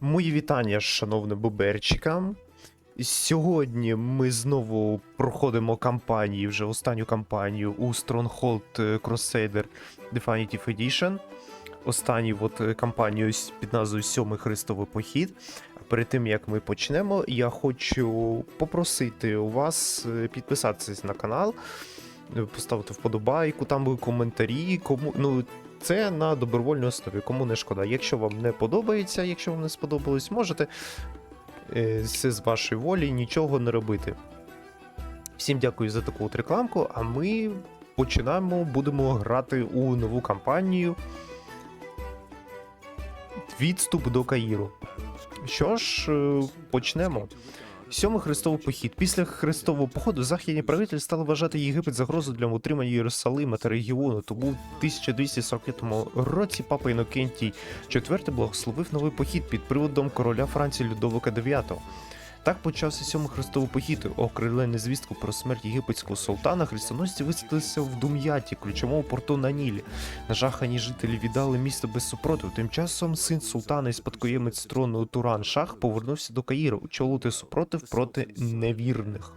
Мої вітання шановним боберчикам. Сьогодні ми знову проходимо кампанію, вже останню кампанію у Stronghold е, Crusader Definitive Edition. Останню от е, кампанію під назвою Сьомий Христовий похід. Перед тим як ми почнемо, я хочу попросити у вас е, підписатися на канал, поставити вподобайку, там коментарі. Кому ну це на добровольній основі, кому не шкода. Якщо вам не подобається, якщо вам не сподобалось, можете це з вашої волі нічого не робити. Всім дякую за таку от рекламку, а ми починаємо, будемо грати у нову кампанію. Відступ до Каїру. Що ж, е, почнемо. Сьомий хрестовий похід. Після хрестового походу західні правителі стали вважати Єгипет загрозою для утримання Єрусалима та регіону. Тому в 1245 році папа Інокентій IV благословив новий похід під приводом короля Франції Людовика IX. Так почався сьомий хрестовий похід. Окрилене звістку про смерть єгипетського султана хрестоносці висадилися в Дум'яті, ключовому порту на Нілі. Нажахані жителі віддали місто без супротиву. Тим часом син султана і спадкоємець трону Туран Шах повернувся до Каїру очолити супротив проти невірних.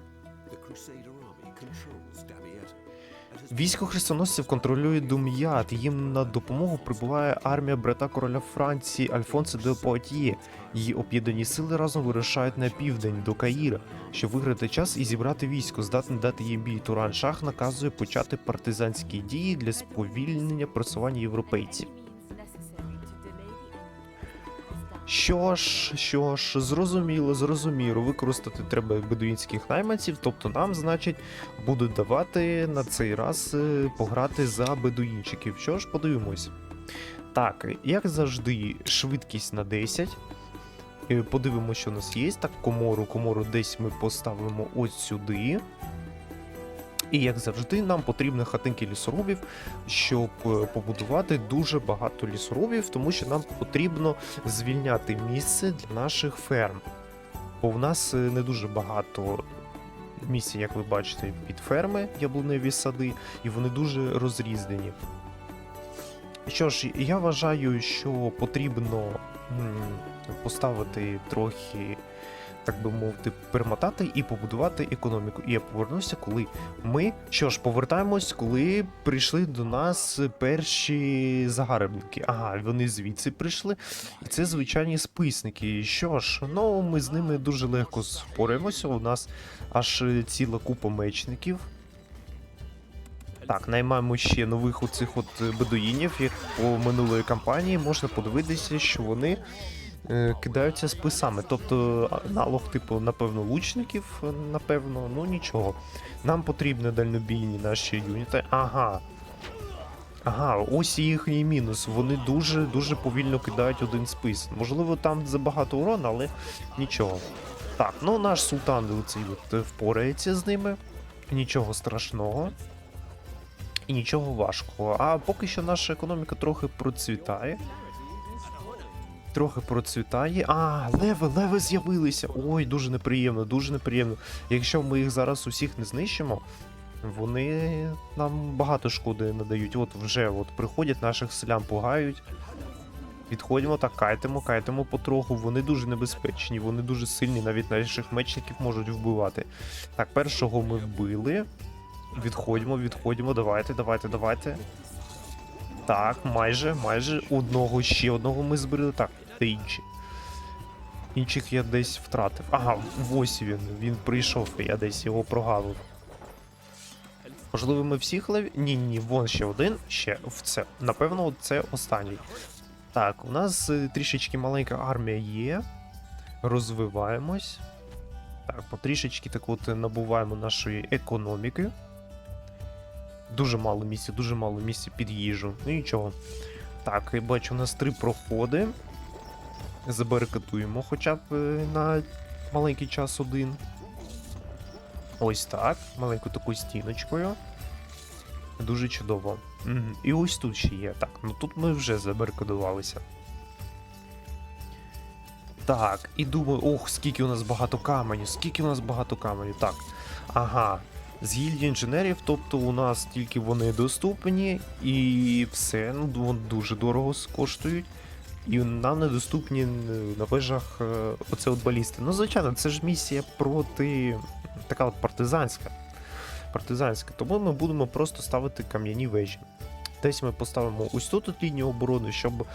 Військо хрестоносців контролює Дум'ят. Їм на допомогу прибуває армія брата короля Франції Альфонсо де Пуатіє. Її об'єднані сили разом вирушають на південь до Каїра, щоб виграти час і зібрати військо, здатне дати їм бій. Туран Шах наказує почати партизанські дії для сповільнення просування європейців. Що ж, що ж, зрозуміло, зрозуміло. Використати треба бедуїнських найманців, тобто нам, значить, будуть давати на цей раз е, пограти за бедуїнчиків. Що ж, подивимось. Так, як завжди, швидкість на 10. Е, Подивимося, що у нас є. Так, комору, комору десь ми поставимо ось сюди. І як завжди, нам потрібно хатинки лісорубів, щоб е, побудувати дуже багато лісорубів, тому що нам потрібно звільняти місце для наших ферм. Бо в нас е, не дуже багато місця, як ви бачите, під ферми яблуневі сади, і вони дуже розрізнені. Що ж, я вважаю, що потрібно поставити трохи, так би мовити, перемотати і побудувати економіку. І я повернуся, коли ми. Що ж, повертаємось, коли прийшли до нас перші загарбники. Ага, вони звідси прийшли. І це звичайні списники. Що ж, ну ми з ними дуже легко спораємося. У нас аж ціла купа мечників. Так, наймаємо ще нових оцих от бедуїнів, як по минулої кампанії можна подивитися, що вони кидаються списами. Тобто аналог, типу, напевно, лучників, е, напевно, ну нічого. Нам потрібні дальнобійні наші юніти. Ага. Ага, ось їхній мінус. Вони дуже дуже повільно кидають один спис. Можливо, там забагато урона, але нічого. Так, ну наш султан оцей от е, впорається з ними. Нічого страшного. І нічого важкого. А поки що наша економіка трохи процвітає. Трохи процвітає. А, леви, леви з'явилися. Ой, дуже неприємно, дуже неприємно. Якщо ми їх зараз усіх не знищимо, вони нам багато шкоди надають. От вже от приходять, наших селян пугають. Відходимо так, кайтемо, кайтемо потроху. Вони дуже небезпечні, вони дуже сильні, навіть наших мечників можуть вбивати. Так, першого ми вбили. Відходимо, відходимо, давайте, давайте, давайте. Так, майже, майже одного ще одного ми збили. Так, де інші? Інших я десь втратив. Ага, ось він. Він прийшов, я десь його прогавив. Можливо, ми всіх леві. Ні, ні, вон ще один. Ще в це. Напевно, це останній. Так, у нас е, трішечки маленька армія є. Розвиваємось. Так, потрішечки так от набуваємо нашої економіки. Дуже мало місця, дуже мало місця під їжу. Ну нічого. Так, я бачу, у нас три проходи. Забарикатуємо хоча б е, на маленький час один. Ось так. Маленьку таку стіночкою. Дуже чудово. І ось тут ще є. Так, ну тут ми вже забарикадувалися. Так, і думаю, ох, скільки у нас багато каменю, скільки у нас багато каменю. Так. Ага. З гільдії інженерів, тобто у нас тільки вони доступні, і все, ну дуже дорого коштують. І нам недоступні на вежах е, оце от балісти. Ну, звичайно, це ж місія проти така от партизанська. Партизанська. Тому ми будемо просто ставити кам'яні вежі. Десь ми поставимо ось тут от лінію оборони, щоб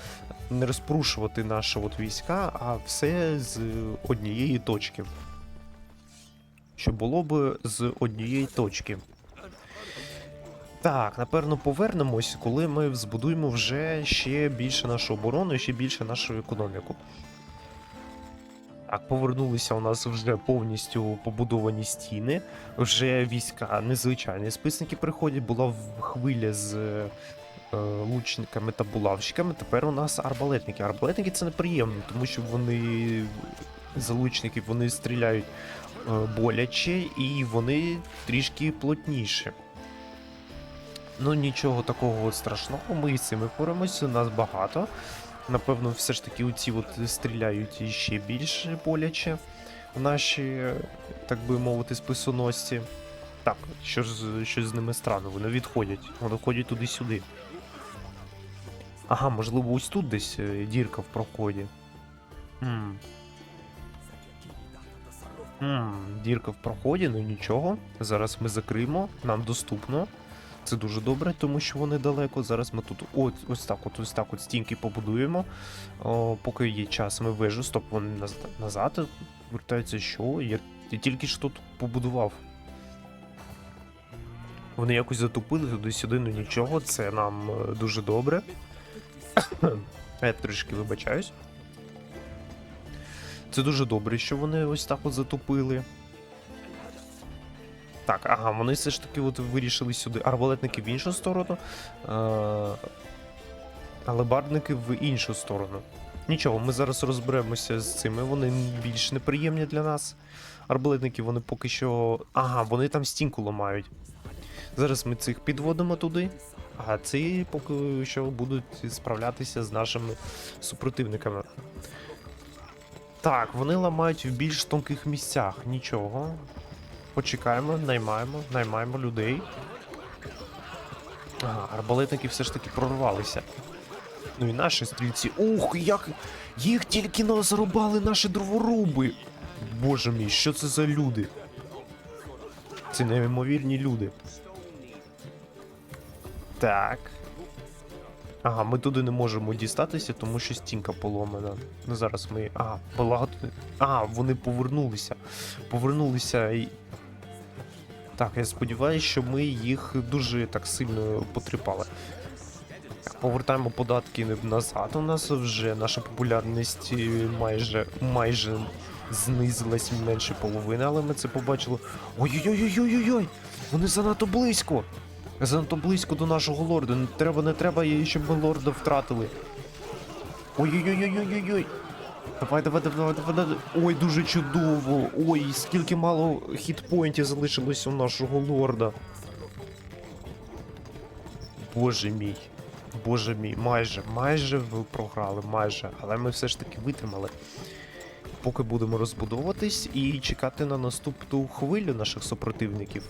не розпрушувати наші от війська, а все з однієї точки. Щоб було б з однієї точки. Так, напевно, повернемось, коли ми збудуємо вже ще більше нашу оборону і ще більше нашу економіку. Так, повернулися у нас вже повністю побудовані стіни. Вже війська незвичайні списники приходять. Була хвиля з е, лучниками та булавщиками. Тепер у нас арбалетники. Арбалетники це неприємно, тому що вони за вони стріляють е, боляче і вони трішки плотніші. Ну, нічого такого страшного, ми з цим впораємося, нас багато. Напевно, все ж таки оці от стріляють іще більше боляче наші, е, так би мовити, списоносці. Так, що ж щось з ними странно, вони відходять, вони ходять туди-сюди. Ага, можливо, ось тут десь е, дірка в проході. Хм. Хм, дірка в проході, ну нічого. Зараз ми закриємо, нам доступно. Це дуже добре, тому що вони далеко. Зараз ми тут ось, ось так, от ось так от стінки побудуємо. О, поки є час, ми вежу. Стоп, вони наз- назад вертаються. Що? Я, тільки що тут побудував. Вони якось затупили туди-сюди, ну нічого, це нам е, дуже добре. Я трішки вибачаюсь. Це дуже добре, що вони ось так от затупили. Так, ага, вони все ж таки от вирішили сюди. Арбалетники в іншу сторону, е- але бардники в іншу сторону. Нічого, ми зараз розберемося з цими, вони більш неприємні для нас. Арбалетники вони поки що. Ага, вони там стінку ламають. Зараз ми цих підводимо туди, а ці поки що будуть справлятися з нашими супротивниками. Так, вони ламають в більш тонких місцях. Нічого. Почекаємо, наймаємо, наймаємо людей. Ага, арбалетники все ж таки прорвалися. Ну і наші стрільці. Ух, як їх тільки не зарубали наші дроворуби. Боже мій, що це за люди? Це неймовірні люди. Так. Ага, ми туди не можемо дістатися, тому що стінка поломана. Ну зараз ми. Ага, багато. А, вони повернулися. Повернулися. Так, я сподіваюся, що ми їх дуже так сильно потріпали. Повертаємо податки назад. У нас вже наша популярність е, майже майже знизилась менше половини, але ми це побачили. Ой-ой-ой-ой-ой-ой! Вони занадто близько! Занадто близько до нашого лорда. Не треба, не треба, щоб ми лорда втратили. Ой-ой-ой-ой-ой-ой! Давай, давай, давай, давай, давай. Ой, дуже чудово. Ой, скільки мало хітпоінтів залишилось у нашого лорда. Боже мій. Боже мій, майже, майже ви програли, майже. Але ми все ж таки витримали. Поки будемо розбудовуватись і чекати на наступну хвилю наших супротивників.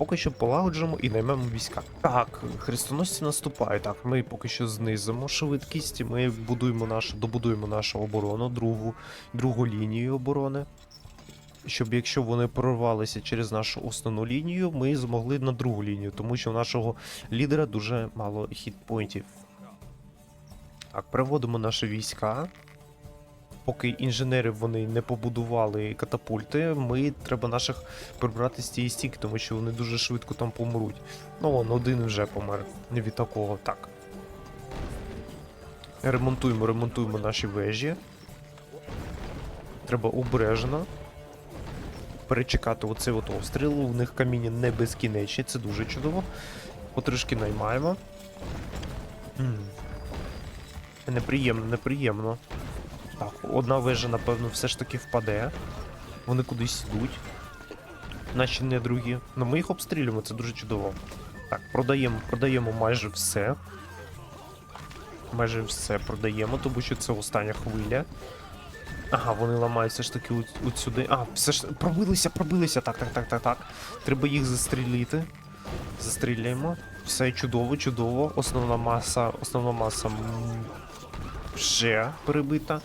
Поки що полагоджимо і наймемо війська. Так, хрестоносці наступають. Так, ми поки що знизимо швидкість. Ми будуємо нашу, добудуємо нашу оборону, другу, другу лінію оборони. Щоб якщо вони прорвалися через нашу основну лінію, ми змогли на другу лінію, тому що у нашого лідера дуже мало хітпоінтів. Так, переводимо наші війська. Поки інженери вони не побудували катапульти, ми треба наших прибрати з цієї стійки, тому що вони дуже швидко там помруть. Ну, вон, один вже помер. Від такого. Так. Ремонтуємо, ремонтуємо наші вежі. Треба обережно. Перечекати оцей от обстріл. У них каміння не безкінечні, це дуже чудово. Потрішки наймаємо. М. Неприємно, неприємно. Так, одна вежа, напевно, все ж таки впаде. Вони кудись йдуть. Наші не другі. Ну ми їх обстрілюємо, це дуже чудово. Так, продаємо, продаємо майже все. Майже все продаємо, тому що це остання хвиля. Ага, вони ламають все ж таки от, от сюди. А, все ж пробилися, пробилися. Так, так, так, так, так. Треба їх застрілити. Застріляємо. Все чудово, чудово. Основна маса, основна маса вже перебита.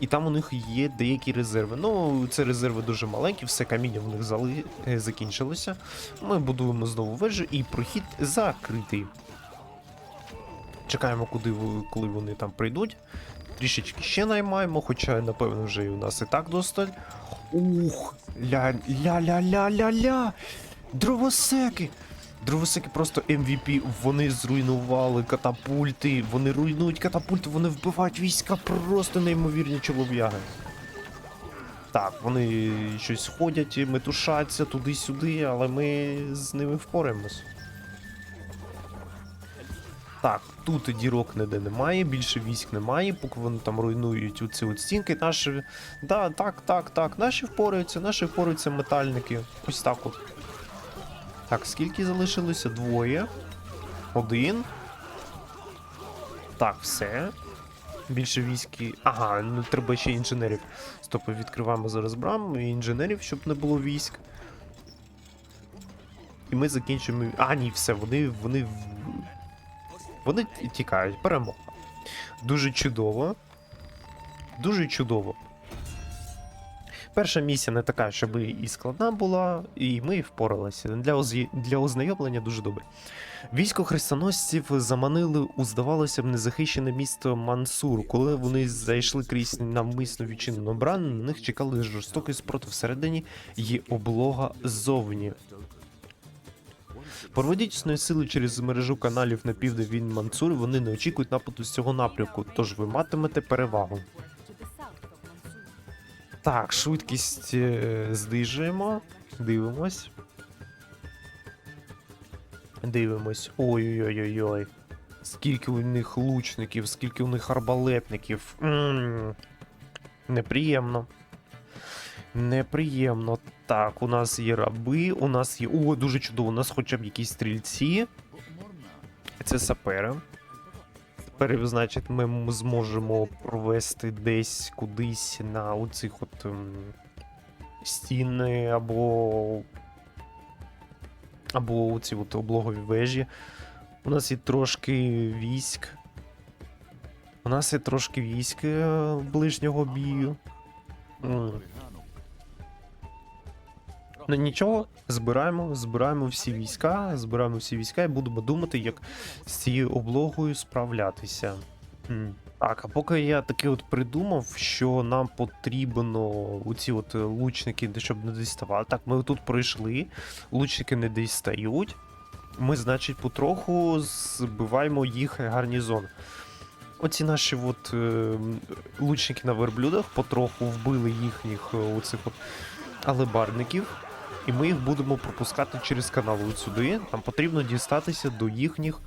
І там у них є деякі резерви. Ну, це резерви дуже маленькі, все каміння в них зали... е, закінчилося. Ми будуємо знову вежу і прохід закритий. Чекаємо, куди коли вони там прийдуть. Трішечки ще наймаємо, хоча, напевно, вже і у нас і так досталь. Ух, ля-ля-ля-ля-ля-ля! Дровосеки! Дровосеки просто MVP, вони зруйнували катапульти, вони руйнують катапульти, вони вбивають війська, просто неймовірні чолов'яги. Так, вони щось ходять, метушаться туди-сюди, але ми з ними впораємось. Так, тут дірок ніде немає, більше військ немає, поки вони там руйнують оці от стінки. Наші. Да, так, так, так. Наші впораються, наші впораються метальники. Ось так от. Так, скільки залишилося? Двоє. Один. Так, все. Більше військи. Ага, ну треба ще інженерів. Стоп, відкриваємо зараз браму і інженерів, щоб не було військ. І ми закінчимо. А, ні, все, вони. вони. Вони тікають. Перемога. Дуже чудово. Дуже чудово. Перша місія не така, щоб і складна була, і ми впоралися. Для, озі... для ознайомлення дуже добре. Військо хрестоносців заманили у, здавалося б, незахищене місто Мансур. Коли вони зайшли крізь навмисно відчинену брану, на них чекали жорстокий спротив всередині і облога ззовні. Проведіть основні сили через мережу каналів на південь від Мансур, вони не очікують нападу з цього напрямку, тож ви матимете перевагу. Так, швидкість е, знижуємо. Дивимось. Дивимось. Ой-ой-ой-ой. Скільки у них лучників, скільки у них арбалетників. м Неприємно. Неприємно. Так, у нас є раби, у нас є. О, дуже чудово, у нас хоча б якісь стрільці. Це сапери. Тепер, значить, ми зможемо провести десь кудись на оцих от ем, стіни або. Або оці от облогові вежі. У нас є трошки військ. У нас є трошки військ е, ближнього бію. Ну нічого, збираємо, збираємо всі війська, збираємо всі війська і будемо думати, як з цією облогою справлятися. Так, а поки я таки от придумав, що нам потрібно оці от лучники, щоб не діставали. Так, ми тут пройшли, лучники не дістають. Ми, значить, потроху збиваємо їх гарнізон. Оці наші от, е, лучники на верблюдах потроху вбили їхніх е, оцих от алебарників і ми їх будемо пропускати через канал от сюди. Нам потрібно дістатися до їхніх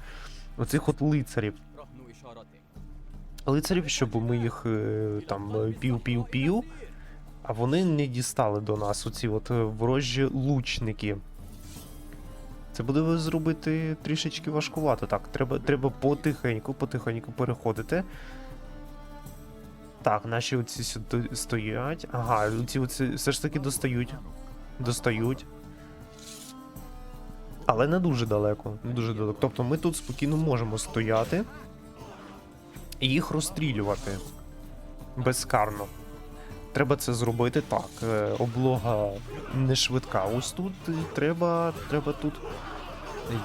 оцих от лицарів. Лицарів, щоб ми їх е, там пів-пів-пів, а вони не дістали до нас оці от е, ворожі лучники. Це буде зробити трішечки важкувато. Так, треба треба потихеньку, потихеньку переходити. Так, наші оці сюди стоять. Ага, ці оці все ж таки достають. Достають. Але не дуже далеко. Не дуже далеко. Тобто ми тут спокійно можемо стояти і їх розстрілювати безкарно. Треба це зробити так. е, Облога не швидка. Ось тут треба, треба тут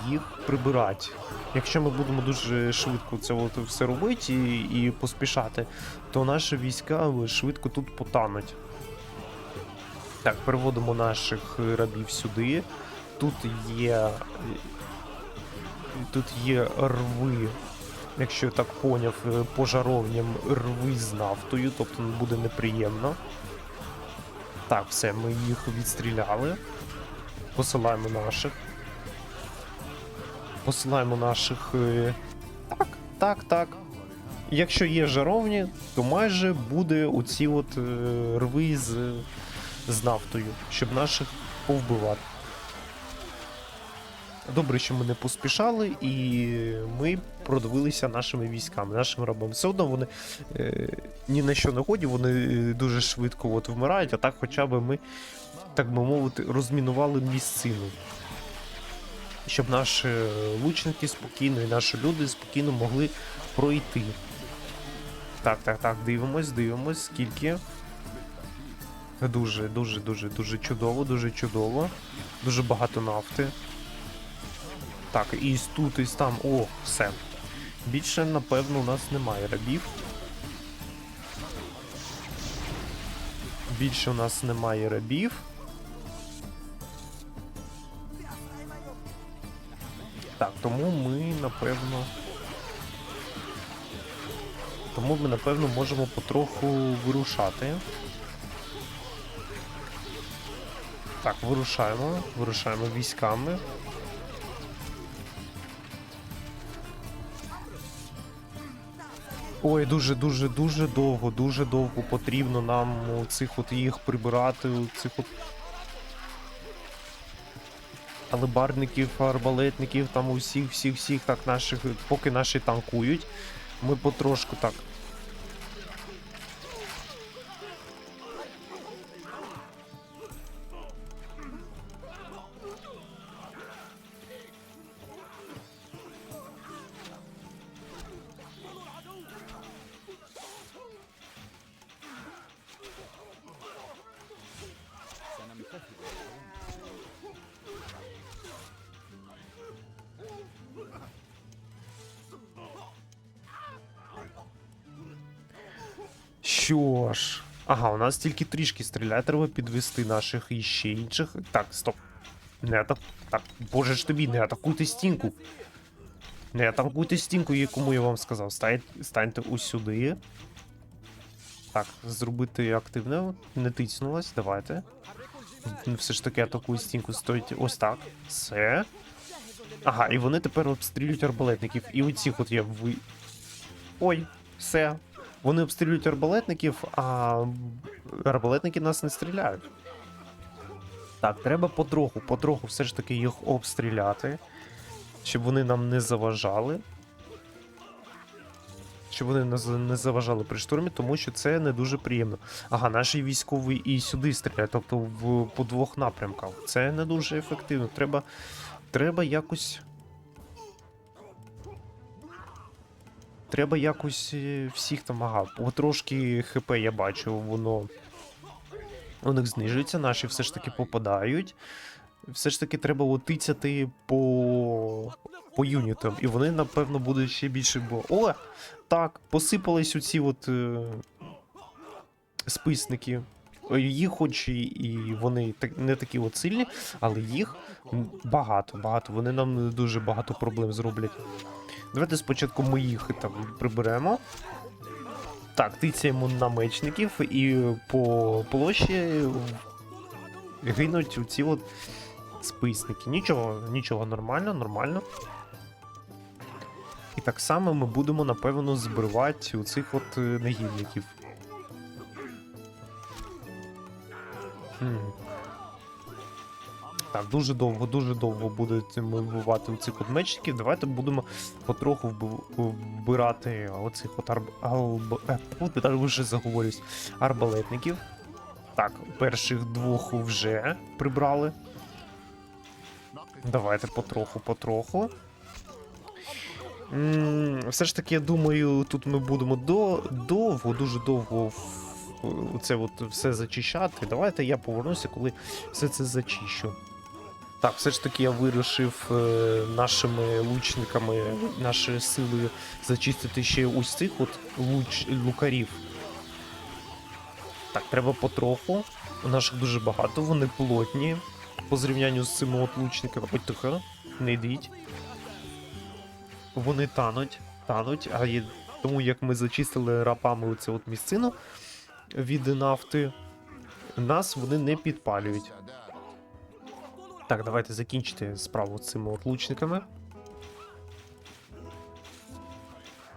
їх прибирати. Якщо ми будемо дуже швидко це от все робити і, і поспішати, то наші війська швидко тут потануть. Так, переводимо наших рабів сюди. Тут є. Тут є рви якщо я так поняв, е, пожаровням рви з нафтою, тобто буде неприємно. Так, все, ми їх відстріляли. Посилаємо наших. Посилаємо наших. е, Так, так, так. Якщо є жаровні, то майже буде оці от е, рви з, з нафтою, щоб наших повбивати. Добре, що ми не поспішали, і ми продивилися нашими військами, нашим рабам. Все одно вони е, ні на що не годі, вони е, дуже швидко от вмирають, а так хоча б ми, так би мовити, розмінували місцину. щоб наші лучники спокійно і наші люди спокійно могли пройти. Так, так, так, дивимось, дивимось, скільки. Дуже, дуже, дуже, дуже чудово, дуже чудово. Дуже багато нафти. Так, і тут, і там. О, все. Більше, напевно, у нас немає рабів. Більше у нас немає рабів. Так, тому ми, напевно. Тому ми, напевно, можемо потроху вирушати. Так, вирушаємо, вирушаємо військами. Ой, дуже, дуже, довго, дуже довго потрібно нам цих от їх прибирати, у цих от алебарників, арбалетників, там усіх, всіх, всіх так наших, поки наші танкують. Ми потрошку так. Нас тільки трішки стріляє, треба підвести наших і ще інших. Так, стоп. Не атак. Так, боже ж тобі, не атакуйте стінку. Не атакуйте стінку, якому я вам сказав. Стань, станьте ось сюди. Так, зробити активне. Не тицнулось, давайте. Все ж таки атакують стінку, стоїть ось так. Все. Ага, і вони тепер обстрілюють арбалетників. І оцих от я ви. Ой, все. Вони обстрілюють арбалетників, а арбалетники нас не стріляють. Так, треба потроху, потроху все ж таки їх обстріляти, щоб вони нам не заважали. Щоб вони не не заважали при штурмі, тому що це не дуже приємно. Ага, наші військові і сюди стріляють, тобто в, по двох напрямках. Це не дуже ефективно. Треба, треба якось. Треба якось е, всіх там, ага, потрошки ХП я бачу, воно у них знижується, наші все ж таки попадають. Все ж таки треба отицяти по, по юнітам, і вони, напевно, будуть ще більше. Бо. О! Так, посипались оці от е, списники. Їх хоч і, і вони не такі от сильні, але їх багато, багато. Вони нам дуже багато проблем зроблять. Давайте спочатку ми їх там приберемо. Так, тицяємо на мечників і по площі гинуть ці от списники. Нічого, нічого, нормально, нормально. І так само ми будемо, напевно, збивати у цих от е, негідників. Так, дуже довго, дуже довго будуть ми вбивати цих от. Давайте будемо потроху вбирати оцих от арб... алб... е, вже заговорюсь. Арбалетників. Так, перших двох вже прибрали. Давайте потроху, потроху. М, Все ж таки, я думаю, тут ми будемо до... довго, дуже довго в- це от все зачищати. Давайте я повернуся, коли все це зачищу. Так, все ж таки я вирішив е, нашими лучниками, нашою силою зачистити ще ось цих от луч, лукарів. Так, треба потроху. У наших дуже багато, вони плотні. По зрівнянню з цими от лучниками. Ой, тихо, не йдіть. Вони тануть, тануть, а є... тому як ми зачистили рапами оцю от місцину від нафти, нас вони не підпалюють. Так, давайте закінчити справу з цими от лучниками.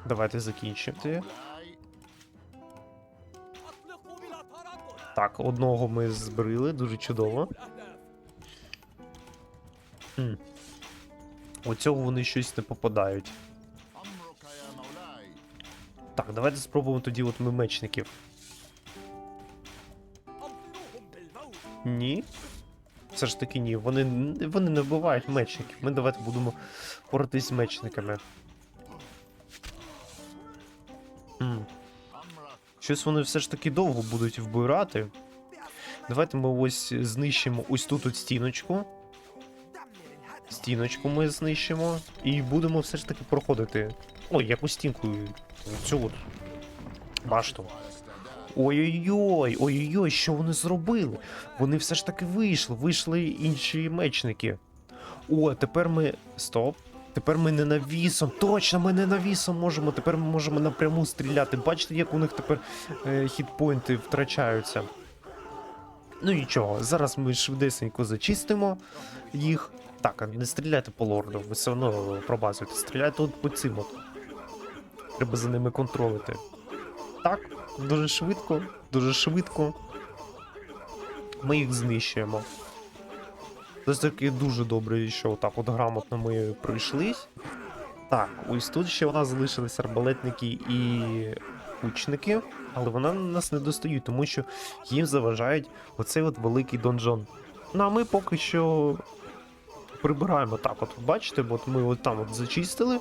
Давайте закінчити. Так, одного ми збрили, дуже чудово. Хм. Оцього вони щось не попадають. Так, давайте спробуємо тоді от ми мечників. Ні. все ж таки ні. Вони, вони не вбивають мечників. Ми давайте будемо боротись з мечниками. М. Щось вони все ж таки довго будуть вбирати. Давайте ми ось знищимо ось тут от стіночку. Стіночку ми знищимо. І будемо все ж таки проходити. Ой, яку стінку? Цю от башту. Ой-ой-ой, ой-ой-ой, що вони зробили? Вони все ж таки вийшли, вийшли інші мечники. О, тепер ми. Стоп. Тепер ми не навісом. Точно, ми не навісом можемо. Тепер ми можемо напряму стріляти. Бачите, як у них тепер е, хітпойнти втрачаються. Ну нічого, зараз ми швидесенько зачистимо їх. Так, не стріляйте по лорду, ви все одно пробазуєте. Стріляйте от по цим от. Треба за ними контролити. Так, дуже швидко, дуже швидко. Ми їх знищуємо. Це таки дуже добре, що так от грамотно ми пройшлись. Так, ось тут ще у нас залишились арбалетники і кучники, але вони нас не достають, тому що їм заважають оцей от великий донжон. Ну а ми поки що прибираємо так. От бачите, от ми от там от зачистили.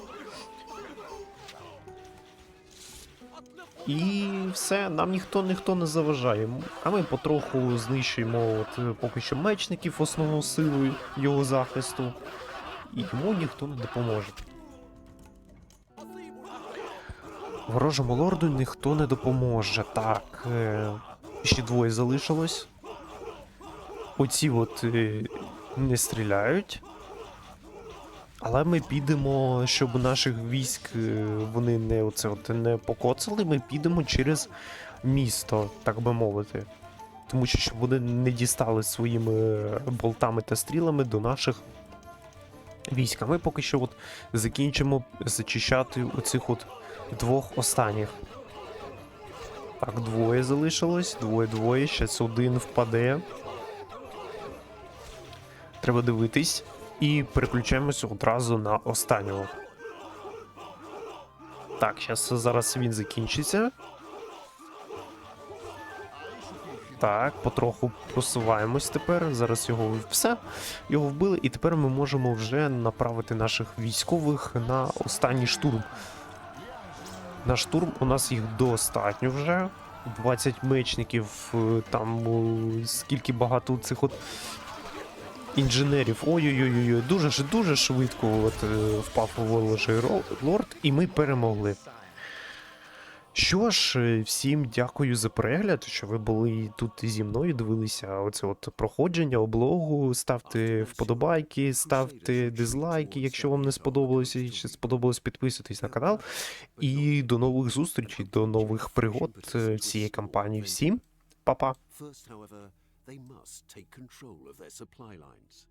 І все, нам ніхто ніхто не заважає. А ми потроху знищуємо от, е, поки що мечників основну силу його захисту. І йому ніхто не допоможе. Ворожому лорду ніхто не допоможе. Так. Е, ще двоє залишилось. Оці от е, не стріляють. Але ми підемо, щоб наших військ е, вони не оце от не покоцали, ми підемо через місто, так би мовити. Тому що щоб вони не дістали своїми болтами та стрілами до наших військ. А ми поки що от закінчимо зачищати оцих от двох останніх. Так, двоє залишилось, двоє-двоє, щас один впаде. Треба дивитись. І переключаємося одразу на останнього. Так, зараз, зараз він закінчиться. Так, потроху просуваємось тепер. Зараз його все. Його вбили, і тепер ми можемо вже направити наших військових на останній штурм. На штурм у нас їх достатньо вже. 20 мечників, е, там скільки багато цих от інженерів. Ой-ой-ой, дуже дуже швидко от, е, впав ворожий лорд, і ми перемогли. Що ж, е, всім дякую за перегляд, що ви були тут зі мною, дивилися оце от проходження, облогу. Ставте вподобайки, ставте дизлайки, якщо вам не сподобалося, чи сподобалось, підписуйтесь на канал. І до нових зустрічей, до нових пригод е, цієї кампанії. Всім па-па! They must take control of their supply lines.